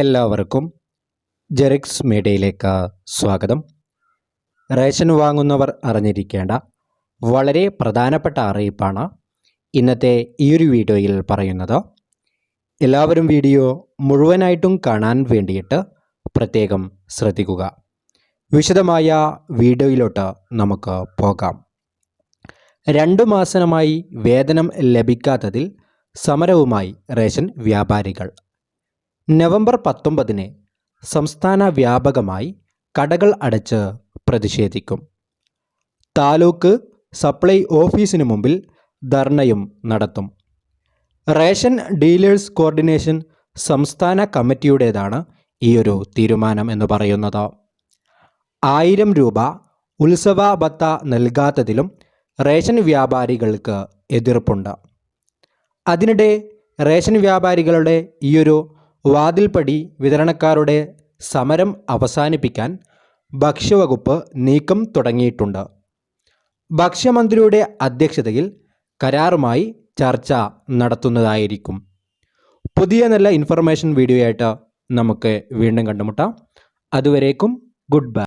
എല്ലാവർക്കും ജെറിക്സ് മീഡിയയിലേക്ക് സ്വാഗതം. റേഷൻ വാങ്ങുന്നവർ അറിഞ്ഞിരിക്കേണ്ട വളരെ പ്രധാനപ്പെട്ട അറിയിപ്പാണ് ഇന്നത്തെ ഈ ഒരു വീഡിയോയിൽ പറയുന്നത്. എല്ലാവരും വീഡിയോ മുഴുവനായിട്ടും കാണാൻ വേണ്ടിയിട്ട് പ്രത്യേകം ശ്രദ്ധിക്കുക. വിശദമായ വീഡിയോയിലോട്ട് നമുക്ക് പോകാം. രണ്ടു മാസമായി വേതനം ലഭിക്കാത്തതിൽ സമരവുമായി റേഷൻ വ്യാപാരികൾ നവംബർ പത്തൊമ്പതിന് സംസ്ഥാന വ്യാപകമായി കടകൾ അടച്ച് പ്രതിഷേധിക്കും. താലൂക്ക് സപ്ലൈ ഓഫീസിനു മുമ്പിൽ ധർണയും നടത്തും. റേഷൻ ഡീലേഴ്സ് കോർഡിനേഷൻ സംസ്ഥാന കമ്മിറ്റിയുടേതാണ് ഈയൊരു തീരുമാനം എന്ന് പറയുന്നത്. ആയിരം രൂപ ഉത്സവ ഭത്ത നൽകാത്തതിലും റേഷൻ വ്യാപാരികൾക്ക് എതിർപ്പുണ്ട്. അതിനിടെ റേഷൻ വ്യാപാരികളുടെ ഈയൊരു വാതിൽപ്പടി വിതരണക്കാരുടെ സമരം അവസാനിപ്പിക്കാൻ ഭക്ഷ്യവകുപ്പ് നീക്കം തുടങ്ങിയിട്ടുണ്ട്. ഭക്ഷ്യമന്ത്രിയുടെ അധ്യക്ഷതയിൽ കരാറുമായി ചർച്ച നടത്തുന്നതായിരിക്കും. പുതിയ നല്ല ഇൻഫർമേഷൻ വീഡിയോ ആയിട്ട് നമുക്ക് വീണ്ടും കണ്ടുമുട്ടാം. അതുവരേക്കും ഗുഡ് ബൈ